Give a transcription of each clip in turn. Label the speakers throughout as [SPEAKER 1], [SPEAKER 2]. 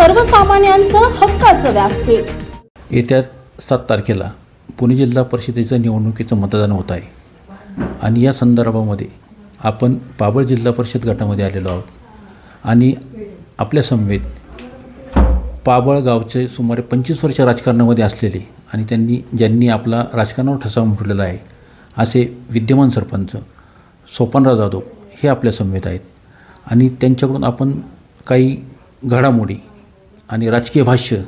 [SPEAKER 1] सर्वसामान्यांचं हक्काचं व्यासपीठ.
[SPEAKER 2] येत्या सात तारखेला पुणे जिल्हा परिषदेचं निवडणुकीचं मतदान होत आहे. आणि या संदर्भामध्ये आपण पाबळ जिल्हा परिषद गटामध्ये आलेलो आहोत. आणि आपल्या समवेत पाबळ गावचे सुमारे पंचवीस वर्ष राजकारणामध्ये असलेले आणि त्यांनी ज्यांनी आपला राजकारणावर ठसा उमटलेला आहे असे विद्यमान सरपंच सोपानराव जाधव हे आपल्या समवेत आहेत. आणि त्यांच्याकडून आपण काही घडामोडी आणि राजकीय भाष्य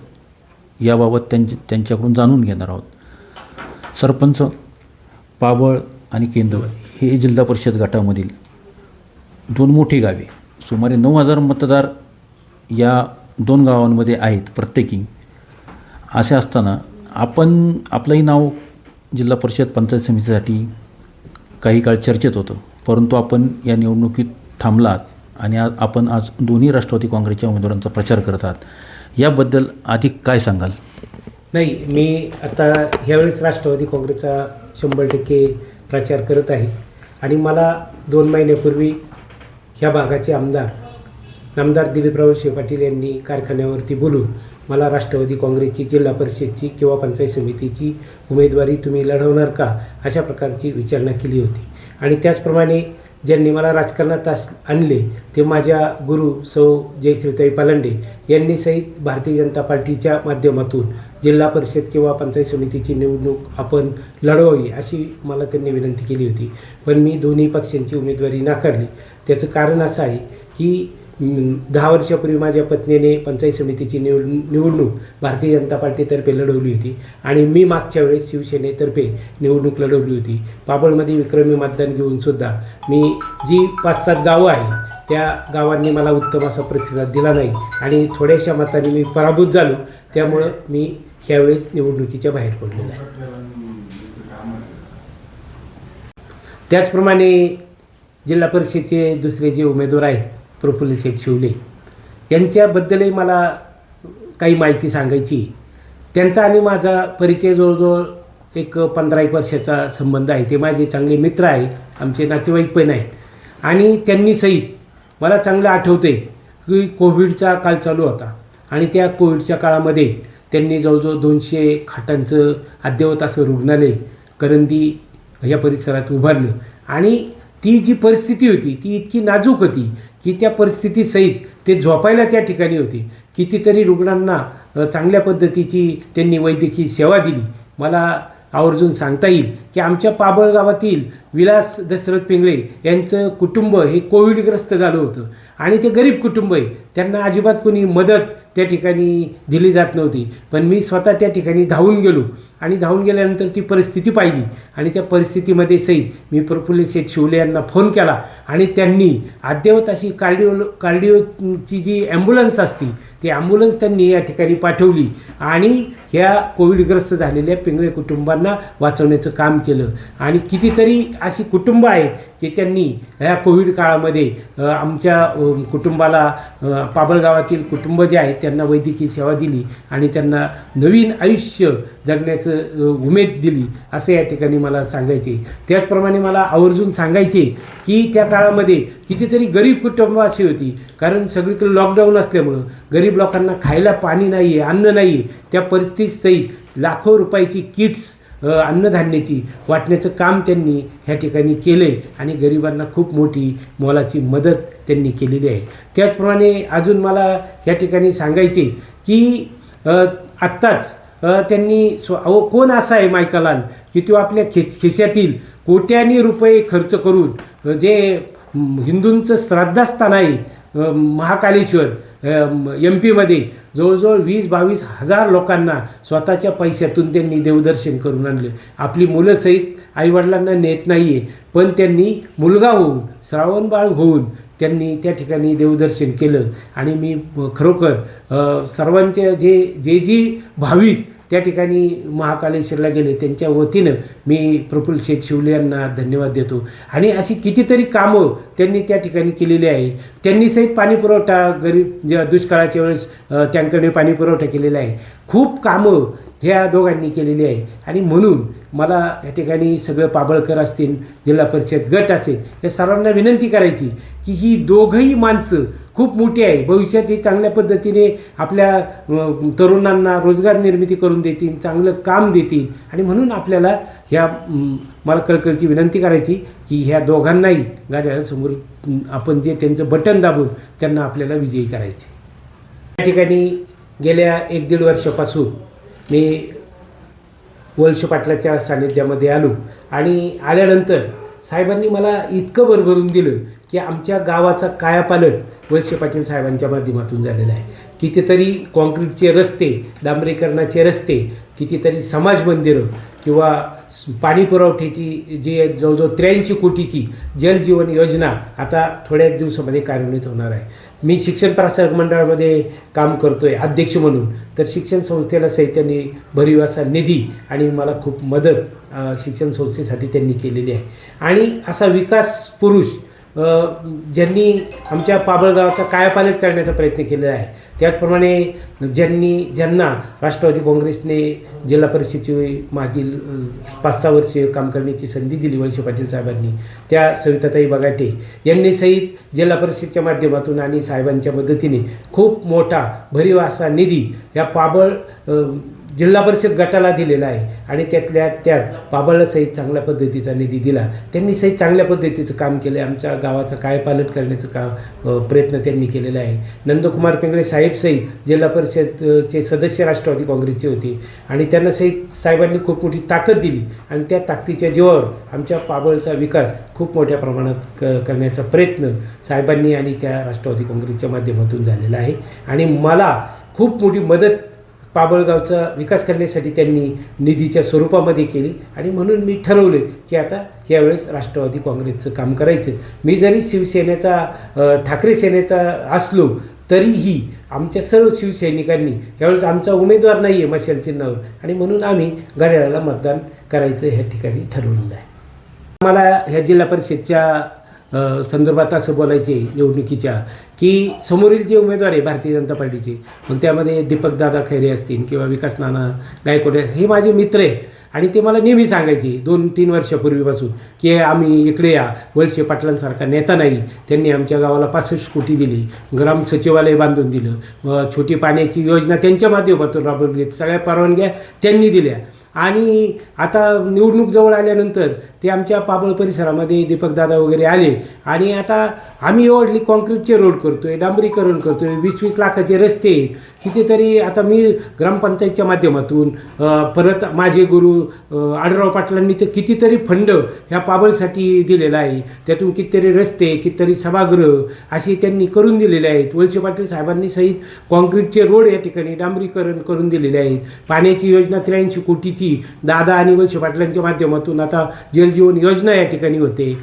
[SPEAKER 2] याबाबत त्यांच्या त्यांच्याकडून जाणून घेणार आहोत. सरपंच पाबळ आणि केंद्र हे जिल्हा परिषद गटामधील दोन मोठी गावे. सुमारे नऊ हजार मतदार या दोन गावांमध्ये आहेत प्रत्येकी. असे असताना आपण आपलंही नाव जिल्हा परिषद पंचायत समितीसाठी काही काळ चर्चेत होतं. परंतु आपण या निवडणुकीत थांबलात आणि आज आपण आज दोन्ही राष्ट्रवादी काँग्रेसच्या उमेदवारांचा प्रचार करत आहात. याबद्दल अधिक काय सांगाल?
[SPEAKER 3] नाही मी आता ह्यावेळेस राष्ट्रवादी काँग्रेसचा शंभर टक्के प्रचार करत आहे. आणि मला दोन महिन्यापूर्वी ह्या भागाचे आमदार नामदार दिलीपराव शे पाटील यांनी कारखान्यावरती बोलून मला राष्ट्रवादी काँग्रेसची जिल्हा परिषदची किंवा पंचायत समितीची उमेदवारी तुम्ही लढवणार का अशा प्रकारची विचारणा केली होती. आणि त्याचप्रमाणे ज्यांनी मला राजकारणात आस आणले ते माझ्या गुरु सौ जयश्रीताई पालंडे यांनी सहित भारतीय जनता पार्टीच्या माध्यमातून जिल्हा परिषद किंवा पंचायत समितीची निवडणूक आपण लढवावी अशी मला त्यांनी विनंती केली होती. पण मी दोन्ही पक्षांची उमेदवारी नाकारली. त्याचं कारण असं आहे की दहा वर्षापूर्वी माझ्या पत्नीने पंचायत समितीची निवड निवडणूक भारतीय जनता पार्टीतर्फे लढवली होती आणि मी मागच्या वेळेस शिवसेनेतर्फे निवडणूक लढवली होती. पाबळमध्ये विक्रमी मतदान घेऊन सुद्धा मी जी पाच सात गावं आहे त्या गावांनी मला उत्तम असा प्रतिसाद दिला नाही आणि थोड्याशा मताने मी पराभूत झालो. त्यामुळं मी ह्यावेळेस निवडणुकीच्या बाहेर पडलेलो आहे. त्याचप्रमाणे जिल्हा परिषदेचे दुसरे जे उमेदवार आहेत प्रफुल्ल शेठ शिवले. यांच्याबद्दलही मला काही माहिती सांगायची. त्यांचा आणि माझा परिचय जवळजवळ एक पंधरा एक वर्षाचा संबंध आहे. ते माझे चांगले मित्र आहे. आमचे नातेवाईक पण आहेत. आणि त्यांनी सहित मला चांगलं आठवते की कोविडचा काळ चालू होता. आणि त्या कोविडच्या काळामध्ये त्यांनी जवळजवळ दोनशे खाटांचं अद्ययावत असं रुग्णालय करंदी या परिसरात उभारलं. आणि ती जी परिस्थिती होती ती इतकी नाजूक होती की त्या परिस्थितीसहित ते झोपायला त्या ठिकाणी होते. कितीतरी रुग्णांना चांगल्या पद्धतीची त्यांनी वैद्यकीय सेवा दिली. मला आवर्जून सांगता येईल की आमच्या पाबळ गावातील विलास दशरथ पिंगळे यांचं कुटुंब हे कोविडग्रस्त झालं होतं. आणि ते गरीब कुटुंब आहे. त्यांना अजिबात कोणी मदत त्या ठिकाणी दिली जात नव्हती. पण मी स्वतः त्या ठिकाणी धावून गेलो. आणि धावून गेल्यानंतर ती परिस्थिती पाहिली. आणि त्या परिस्थितीमध्ये सहित मी प्रफुल्ल शेठ शिवले यांना फोन केला. आणि त्यांनी अद्ययावत अशी कार्डिओ कार्डिओची जी ॲम्ब्युलन्स असती ती ॲम्ब्युलन्स त्यांनी या ठिकाणी पाठवली. आणि ह्या कोविडग्रस्त झालेल्या पिंगळे कुटुंबांना वाचवण्याचं काम केलं. आणि कितीतरी अशी कुटुंब आहेत की त्यांनी ह्या कोविड काळामध्ये आमच्या कुटुंबाला पाबळगावातील कुटुंब जे आहेत त्यांना वैद्यकीय सेवा दिली आणि त्यांना नवीन आयुष्य जगण्याचं उमेद दिली असं या ठिकाणी मला सांगायचे. त्याचप्रमाणे मला आवर्जून सांगायचे की त्या काळामध्ये कितीतरी गरीब कुटुंब अशी होती. कारण सगळीकडे लॉकडाऊन असल्यामुळं गरीब लोकांना खायला पाणी नाही आहे अन्न नाही आहे त्या परिस्थितीत लाखो रुपयाची किट्स अन्नधान्याची वाटण्याचं काम त्यांनी ह्या ठिकाणी केलं आहे आणि गरिबांना खूप मोठी मोलाची मदत त्यांनी केलेली आहे. त्याचप्रमाणे अजून मला या ठिकाणी सांगायचे की आत्ताच त्यांनी स्व अहो कोण असा आहे मायकालाल की तो आपल्या खे खिशातील कोट्यानी रुपये खर्च करून जे हिंदूंचं श्राद्धास्थान आहे महाकालेश्वर एम पीमध्ये जवळजवळ वीस बावीस हजार लोकांना स्वतःच्या पैशातून त्यांनी देवदर्शन करून आणलं. आपली मुलं सहित आईवडिलांना नेत नाही आहे पण त्यांनी मुलगा होऊन श्रावणबाळ होऊन त्यांनी त्या ठिकाणी देवदर्शन केलं. आणि मी खरोखर सर्वांच्या जे जे जी भाविक त्या ठिकाणी महाकालेश्वरला गेले. त्यांच्या वतीनं मी प्रफुल्ल शेठ शिवले यांना धन्यवाद देतो. आणि अशी कितीतरी कामं त्यांनी त्या ठिकाणी केलेली आहे. त्यांनी सहित पाणीपुरवठा गरीब ज्या दुष्काळाच्या वेळेस अ, टँकरने केलेला आहे. खूप कामं ह्या दोघांनी केलेली आहे. आणि म्हणून मला या ठिकाणी सगळं पाबळकर असतील जिल्हा परिषद गट असेल या सर्वांना विनंती करायची की ही दोघंही माणसं खूप मोठी आहे. भविष्यात ही चांगल्या पद्धतीने आपल्या तरुणांना रोजगार निर्मिती करून देतील चांगलं काम देतील. आणि म्हणून आपल्याला ह्या मला कळकळची विनंती करायची की ह्या दोघांनाही गाड्यासमोर समोर आपण जे त्यांचं बटन दाबून त्यांना आपल्याला विजयी करायचे. या ठिकाणी गेल्या एक दीड वर्षापासून मी वलश पाटलाच्या सानिध्यामध्ये आलो. आणि आल्यानंतर साहेबांनी मला इतकं भरभरून दिलं की आमच्या गावाचा कायापालट वळसे पाटील साहेबांच्या माध्यमातून झालेला आहे. कितीतरी कॉन्क्रीटचे रस्ते डांबरीकरणाचे रस्ते कितीतरी समाज मंदिरं किंवा पाणी पुरवठ्याची जी जवळजवळ त्र्याऐंशी कोटीची जलजीवन योजना आता थोड्याच दिवसामध्ये कार्यान्वित होणार आहे. मी शिक्षण प्रसारक मंडळामध्ये काम करतो आहे अध्यक्ष म्हणून. तर शिक्षण संस्थेला सहित भरीव असा निधी आणि मला खूप मदत शिक्षण संस्थेसाठी त्यांनी केलेली आहे. आणि असा विकास पुरुष ज्यांनी आमच्या पाबळगावाचा कायापालट करण्याचा प्रयत्न केलेला आहे त्याचप्रमाणे ज्यांनी ज्यांना राष्ट्रवादी काँग्रेसने जिल्हा परिषदेची मागील पाच सहा वर्षे काम करण्याची संधी दिली वळसे पाटील साहेबांनी त्या सविताताई बगाटे यांनी सहित जिल्हा परिषदच्या माध्यमातून आणि साहेबांच्या मदतीने खूप मोठा भरीव असा निधी या पाबळ जिल्हा परिषद गटाला दिलेला आहे आणि त्यातल्या त्यात पाबळला सहित चांगल्या पद्धतीचा निधी दिला. त्यांनी सहित चांगल्या पद्धतीचं काम केलं. आहे आमच्या गावाचं कायपालट करण्याचं काम प्रयत्न त्यांनी केलेला आहे. नंदकुमार पिंगळे साहेब सहित जिल्हा परिषदचे सदस्य राष्ट्रवादी काँग्रेसचे होते आणि त्यांना सहित साहेबांनी खूप मोठी ताकद दिली आणि त्या ताकदीच्या जीवावर आमच्या पाबळचा विकास खूप मोठ्या प्रमाणात क करण्याचा प्रयत्न साहेबांनी आणि त्या राष्ट्रवादी काँग्रेसच्या माध्यमातून झालेला आहे. आणि मला खूप मोठी मदत पाबळगावचा विकास करण्यासाठी त्यांनी निधीच्या स्वरूपामध्ये केली. आणि म्हणून मी ठरवले की आता यावेळेस राष्ट्रवादी काँग्रेसचं काम करायचं. मी जरी शिवसेनेचा ठाकरे सेनेचा असलो तरीही आमच्या सर्व शिवसैनिकांनी यावेळेस आमचा उमेदवार नाही आहे मशाल चिन्हावर आणि म्हणून आम्ही घड्याळाला मतदान करायचं ह्या ठिकाणी ठरवलेलं आहे. मला ह्या जिल्हा परिषदच्या संदर्भात असं बोलायचे निवडणुकीच्या की समोरील जे उमेदवार आहे भारतीय जनता पार्टीचे मग त्यामध्ये दीपकदादा खैरे असतील किंवा विकास नाना गायकवाड हे माझे मित्र आहेत. आणि ते मला नेहमी सांगायचे दोन तीन वर्षापूर्वीपासून की आम्ही इकडे या वळसे पाटलांसारखा नेता नाही. त्यांनी आमच्या गावाला पासष्ट कोटी दिली ग्राम सचिवालय बांधून दिलं छोटी पाण्याची योजना त्यांच्या माध्यमातून राबवली. सगळ्या परवानग्या त्यांनी दिल्या. आणि आता निवडणूक जवळ आल्यानंतर ते आमच्या पाबळ परिसरामध्ये दीपकदादा वगैरे आले. आणि आता आम्ही ओढली कॉन्क्रीटचे रोड करतोय डांबरीकरण करतोय वीस वीस लाखाचे रस्ते कितीतरी आता मी ग्रामपंचायतच्या माध्यमातून परत माझे गुरु आडराव पाटलांनी तर कितीतरी फंड ह्या पाबळसाठी दिलेला आहे. त्यातून कितीतरी रस्ते कितीतरी सभागृह असे त्यांनी करून दिलेले आहेत. वळसे पाटील साहेबांनी सहित कॉन्क्रीटचे रोड या ठिकाणी डांबरीकरण करून दिलेले आहेत. पाण्याची योजना त्र्याऐंशी कोटीची दादा आणि वळसे पाटलांच्या माध्यमातून आता जलजीवन योजना या ठिकाणी होते.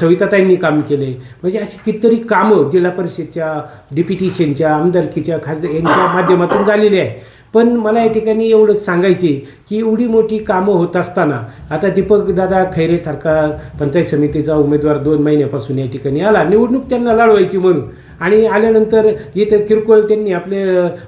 [SPEAKER 3] सविताताईंनी काम केले. म्हणजे अशी कितीतरी कामं जिल्हा परिषदच्या डिप्युटेशनच्या आमदारकीच्या खासदार यांच्या माध्यमातून झालेली आहे. पण मला या ठिकाणी एवढंच सांगायचे की एवढी मोठी कामं होत असताना आता दीपक दादा खैरेसारखा पंचायत समितीचा उमेदवार दोन महिन्यापासून या ठिकाणी आला. निवडणूक त्यांना लढवायची म्हणून. आणि आल्यानंतर इथं किरकोळ त्यांनी आपले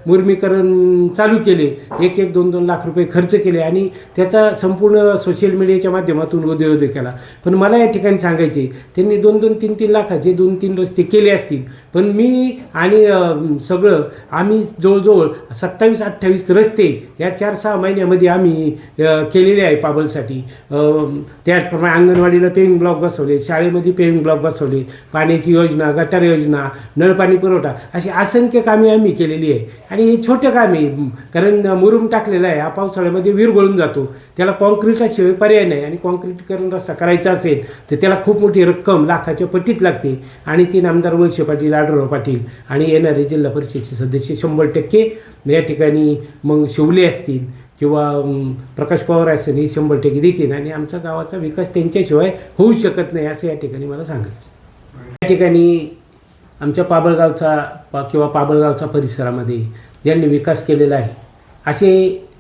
[SPEAKER 3] मुर्मीकरण चालू केले. एक एक दोन दोन लाख रुपये खर्च केले आणि त्याचा संपूर्ण सोशल मीडियाच्या माध्यमातून उदयोदय केला. पण मला या ठिकाणी सांगायचे त्यांनी दोन दोन तीन तीन लाखाचे दोन तीन रस्ते केले असतील पण मी आणि सगळं आम्ही जवळजवळ सत्तावीस अठ्ठावीस रस्ते या चार सहा महिन्यामध्ये आम्ही केलेले आहे पाबलसाठी. त्याचप्रमाणे अंगणवाडीला पेविंग ब्लॉक बसवले शाळेमध्ये पेविंग ब्लॉक बसवले पाण्याची योजना गटार योजना नळपाणी पुरवठा अशी असंख्य कामे आम्ही केलेली आहे. आणि हे छोटं कामे कारण मुरुम टाकलेलं आहे हा पावसाळ्यामध्ये विर गळून जातो. त्याला कॉन्क्रीटाशिवाय पर्याय नाही. आणि कॉन्क्रीटीकरण रस्ता करायचा असेल तर त्याला खूप मोठी रक्कम लाखाच्या पटीत लागते. आणि तीन आमदार वळशे पाटील आढळराव पाटील आणि येणारे जिल्हा परिषदेचे सदस्य शंभर टक्के. या ठिकाणी मग शिवले असतील किंवा प्रकाश पवार असेल हे शंभर टक्के देतील. आणि आमच्या गावाचा विकास त्यांच्याशिवाय होऊ शकत नाही असं या ठिकाणी मला सांगायचं या ठिकाणी आमच्या पाबळगावचा पा किंवा पाबळगावचा परिसरामध्ये ज्यांनी विकास केलेला आहे असे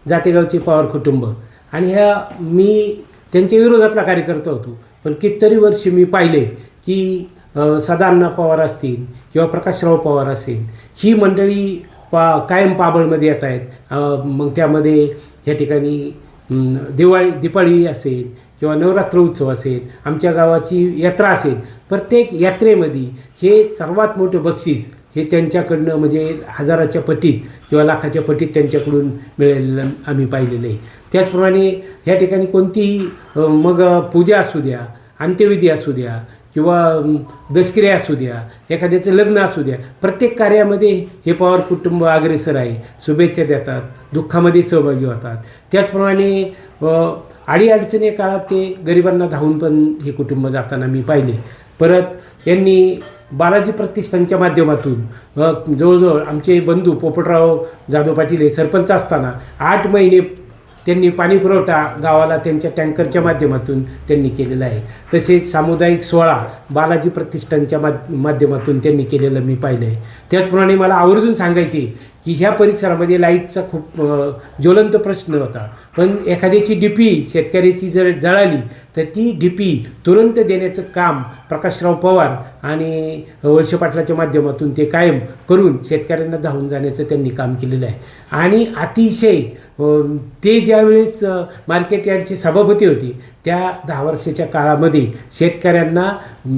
[SPEAKER 3] जातेगावचे पवार कुटुंब. आणि ह्या मी त्यांच्या विरोधातला कार्यकर्ता होतो. पण कितीतरी वर्षी मी पाहिले की अ, सदाअण्णा पवार असतील किंवा प्रकाशराव पवार असेल ही मंडळी पा कायम पाबळमध्ये येत आहेत. मग त्यामध्ये या ठिकाणी दिवाळी दिपाळी असेल किंवा नवरात्र उत्सव असेल आमच्या गावाची यात्रा असेल प्रत्येक यात्रेमध्ये हे सर्वात मोठं बक्षीस हे त्यांच्याकडनं म्हणजे हजाराच्या पटीत किंवा लाखाच्या पटीत त्यांच्याकडून मिळालेलं आम्ही पाहिलेलं आहे. त्याचप्रमाणे ह्या ठिकाणी कोणतीही मग पूजा असू द्या अंत्यविधी असू द्या किंवा दशक्रिया असू द्या एखाद्याचं लग्न असू द्या प्रत्येक कार्यामध्ये हे पवार कुटुंब अग्रेसर आहे शुभेच्छा देतात दुःखामध्ये सहभागी होतात. त्याचप्रमाणे अडीअडचणी काळात ते गरिबांना धावून पण हे कुटुंब जाताना मी पाहिले. परत यांनी बालाजी प्रतिष्ठानच्या माध्यमातून जवळजवळ आमचे बंधू पोपटराव जाधव पाटील हे सरपंच असताना आठ महिने त्यांनी पाणी पुरवठा गावाला त्यांच्या टँकरच्या माध्यमातून त्यांनी केलेला आहे. तसेच सामुदायिक सोहळा बालाजी प्रतिष्ठानच्या माध्यमातून त्यांनी केलेलं मी पाहिलं आहे त्याचप्रमाणे मला आवर्जून सांगायचे की ह्या परिसरामध्ये लाईटचा खूप ज्वलंत प्रश्न होता. पण एखाद्याची डीपी शेतकऱ्याची जर जळाली तर ती डीपी तुरंत देण्याचं काम प्रकाशराव पवार आणि वळसे पाटलाच्या माध्यमातून ते कायम करून शेतकऱ्यांना धावून जाण्याचं त्यांनी काम केलेलं आहे. आणि अतिशय ते ज्यावेळेस मार्केट यार्डचे सभापती होते त्या दहा वर्षाच्या काळामध्ये शेतकऱ्यांना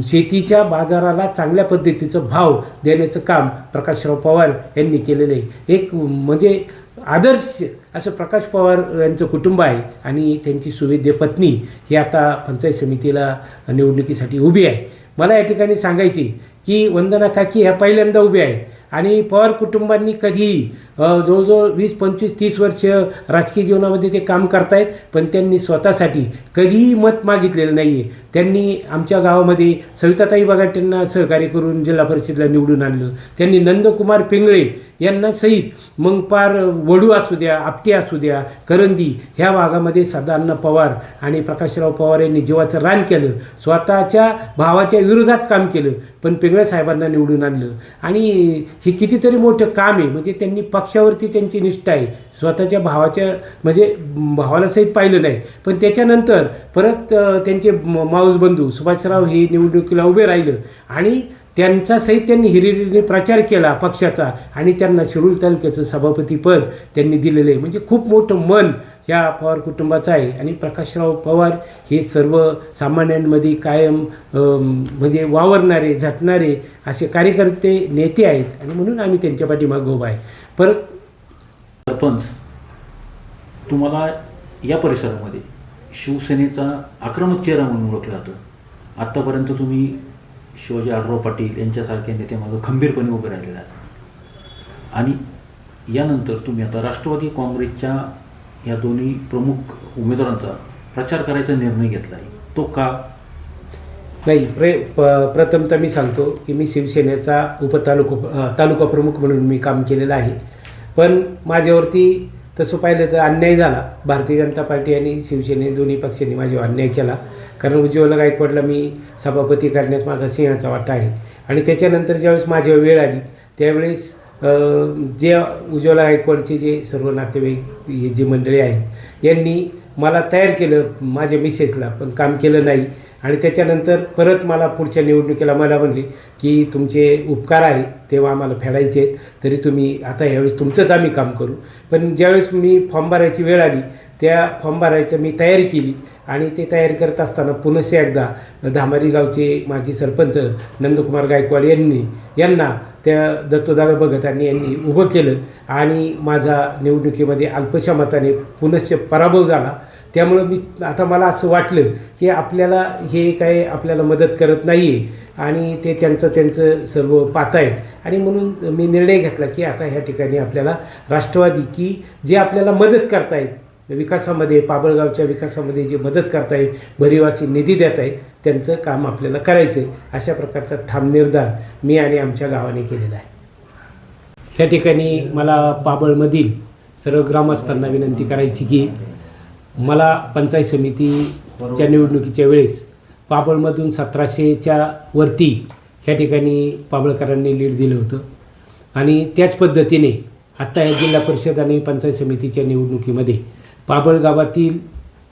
[SPEAKER 3] शेतीच्या बाजाराला चांगल्या पद्धतीचं भाव देण्याचं काम प्रकाशराव पवार यांनी केलेलं आहे. एक म्हणजे आदर्श असं प्रकाश पवार यांचं कुटुंब आहे आणि त्यांची सुवेद्य पत्नी ही आता पंचायत समितीला निवडणुकीसाठी उभी आहे. मला या ठिकाणी सांगायची की वंदना काकी ह्या पहिल्यांदा उभ्या आहेत आणि पवार कुटुंबांनी कधीही जवळजवळ वीस पंचवीस तीस वर्ष राजकीय जीवनामध्ये ते काम करतायत पण त्यांनी स्वतःसाठी कधीही मत मागितलेलं नाही आहे त्यांनी आमच्या गावामध्ये सविताताई बघाट्यांना सहकार्य करून जिल्हा परिषदेला निवडून आणलं. त्यांनी नंदकुमार पिंगळे यांना सहित. मग पार वडू असू द्या आपटी असू द्या करंदी ह्या भागामध्ये सदानंद पवार आणि प्रकाशराव पवार यांनी जीवाचं रान केलं. स्वतःच्या भावाच्या विरोधात काम केलं पण पिंगळे साहेबांना निवडून आणलं. आणि हे कितीतरी मोठं काम आहे म्हणजे त्यांनी पक्षावरती त्यांची निष्ठा आहे. स्वतःच्या भावाच्या म्हणजे भावाला सहित पाहिलं नाही. पण त्याच्यानंतर परत त्यांचे माऊस बंधू सुभाषराव हे निवडणुकीला उभे राहिलं. आणि त्यांचा सहित त्यांनी हिरिरीने प्रचार केला पक्षाचा आणि त्यांना शिरूर तालुक्याचं सभापतीपद त्यांनी दिलेलं आहे. म्हणजे खूप मोठं मन या पवार कुटुंबाचं आहे. आणि प्रकाशराव पवार हे सर्व सामान्यांमध्ये कायम म्हणजे वावरणारे झटणारे असे कार्यकर्ते नेते आहेत. आणि म्हणून आम्ही त्यांच्या पाठीमागं उभा आहे. पर
[SPEAKER 2] सरपंच तुम्हाला या परिसरामध्ये शिवसेनेचा आक्रमक चेहरा म्हणून ओळखला जातं. आत्तापर्यंत तुम्ही शिवाजी आढराव पाटील यांच्यासारख्या नेत्यामागं खंबीरपणे उभे राहिलेले आहात. आणि यानंतर तुम्ही आता राष्ट्रवादी काँग्रेसच्या या दोन्ही प्रमुख उमेदवारांचा प्रचार करायचा निर्णय घेतला आहे तो का?
[SPEAKER 3] नाही प्रे प प्रथमतः मी सांगतो की मी शिवसेनेचा उपतालुका तालुका प्रमुख म्हणून मी काम केलेलं आहे. पण माझ्यावरती तसं पाहिलं तर अन्याय झाला. भारतीय जनता पार्टी आणि शिवसेने दोन्ही पक्षांनी माझ्यावर अन्याय केला. कारण उज्ज्वला गायकवाडला मी सभापती करण्यास माझा सिंहाचा वाटा आहे. आणि त्याच्यानंतर ज्यावेळेस माझ्यावर वेळ आली त्यावेळेस जे उज्ज्वला गायकवाडचे जे सर्व नातेवाईक जी जे मंडळी आहेत यांनी मला तयार केलं माझ्या मिसेसला पण काम केलं नाही. आणि त्याच्यानंतर परत मला पुढच्या निवडणुकीला मला म्हणली की तुमचे उपकार आहे तेव्हा आम्हाला फेडायचे आहेत तरी तुम्ही आता यावेळेस तुमचंच आम्ही काम करू. पण ज्यावेळेस मी फॉर्म भरायची वेळ आली त्या फॉर्म भरायचं मी तयारी केली आणि ते तयारी करत असताना पुनश्च एकदा धामारी गावचे माजी सरपंच नंदकुमार गायकवाड यांनी यांना त्या दत्तोदादा भगतांनी यांनी उभं केलं आणि माझा निवडणुकीमध्ये अल्पशा मताने पुनश्च पराभव झाला. त्यामुळं मी आता मला असं वाटलं की आपल्याला हे काय आपल्याला मदत करत नाही आहे आणि ते त्यांचं त्यांचं सर्व पाहतायत आणि म्हणून मी निर्णय घेतला की आता ह्या ठिकाणी आपल्याला राष्ट्रवादी की जे आपल्याला मदत करतायत विकासामध्ये पाबळगावच्या विकासामध्ये जे मदत करतायत भरिवासी निधी देत आहेत त्यांचं काम आपल्याला करायचं आहे अशा प्रकारचा ठाम निर्धार मी आणि आमच्या गावाने केलेला आहे. ह्या ठिकाणी मला पाबळमधील सर्व ग्रामस्थांना विनंती करायची की मला पंचायत समितीच्या निवडणुकीच्या वेळेस पाबळमधून सतराशेच्या वरती ह्या ठिकाणी पाबळकरांनी लीड दिलं होतं. आणि त्याच पद्धतीने आत्ता या जिल्हा परिषद आणि पंचायत समितीच्या निवडणुकीमध्ये पाबळ गावातील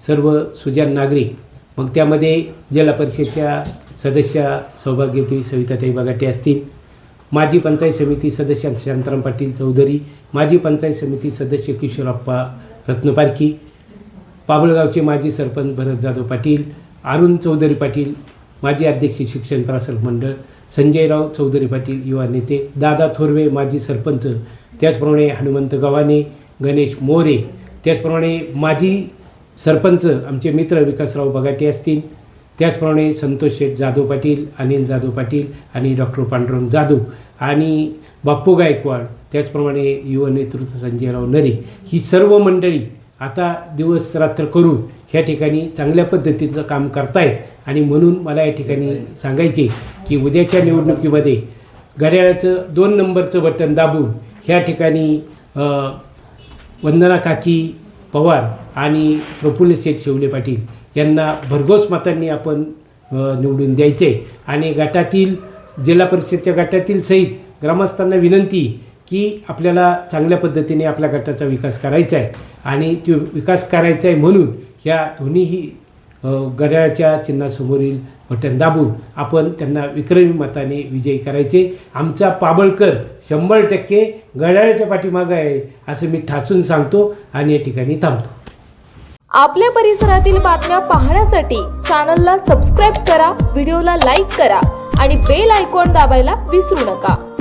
[SPEAKER 3] सर्व सुजान नागरिक मग त्यामध्ये जिल्हा परिषदच्या सदस्य सौभाग्यवती सविताताई बगाटे असतील. माजी पंचायत समिती सदस्य शांताराम पाटील चौधरी माजी पंचायत समिती सदस्य किशोरप्पा रत्नपारखी बाबुळगावचे माजी सरपंच भरत जाधव पाटील अरुण चौधरी पाटील माजी अध्यक्ष शिक्षण प्रसारक मंडळ संजयराव चौधरी पाटील युवा नेते दादा थोरवे माजी सरपंच त्याचप्रमाणे हनुमंत गव्हाणे गणेश मोरे त्याचप्रमाणे माजी सरपंच आमचे मित्र विकासराव बगाटे असतील त्याचप्रमाणे संतोष शेठ जाधव पाटील अनिल जाधव पाटील आणि डॉक्टर पांडुरंग जाधव आणि बाप्पू गायकवाड त्याचप्रमाणे युवा नेतृत्व संजयराव नरे. ही सर्व मंडळी आता दिवस रात्र करून ह्या ठिकाणी चांगल्या पद्धतीचं काम करतायत. आणि म्हणून मला या ठिकाणी सांगायचे की उद्याच्या निवडणुकीमध्ये घड्याळाचं दोन नंबरचं बटन दाबून ह्या ठिकाणी वंदना काकी पवार आणि प्रफुल्ल शेठ शेवले पाटील यांना भरघोस मतांनी आपण निवडून द्यायचे. आणि गटातील जिल्हा परिषदच्या गटातील सहित ग्रामस्थांना विनंती की आपल्याला चांगल्या पद्धतीने आपल्या गटाचा विकास करायचा आहे आणि तो विकास करायचा आहे म्हणून ह्या दोन्हीही अ, घड्याळाच्या चिन्हासमोरील बटन दाबून आपण त्यांना विक्रमी मताने विजयी करायचे. आमचा पाबळकर शंभर टक्के घड्याळाच्या पाठीमागं आहे असं मी ठासून सांगतो आणि या ठिकाणी थांबतो.
[SPEAKER 4] आपल्या परिसरातील बातम्या पाहण्यासाठी चॅनलला सबस्क्राईब करा व्हिडिओला लाईक करा आणि बेल आयकॉन दाबायला विसरू नका.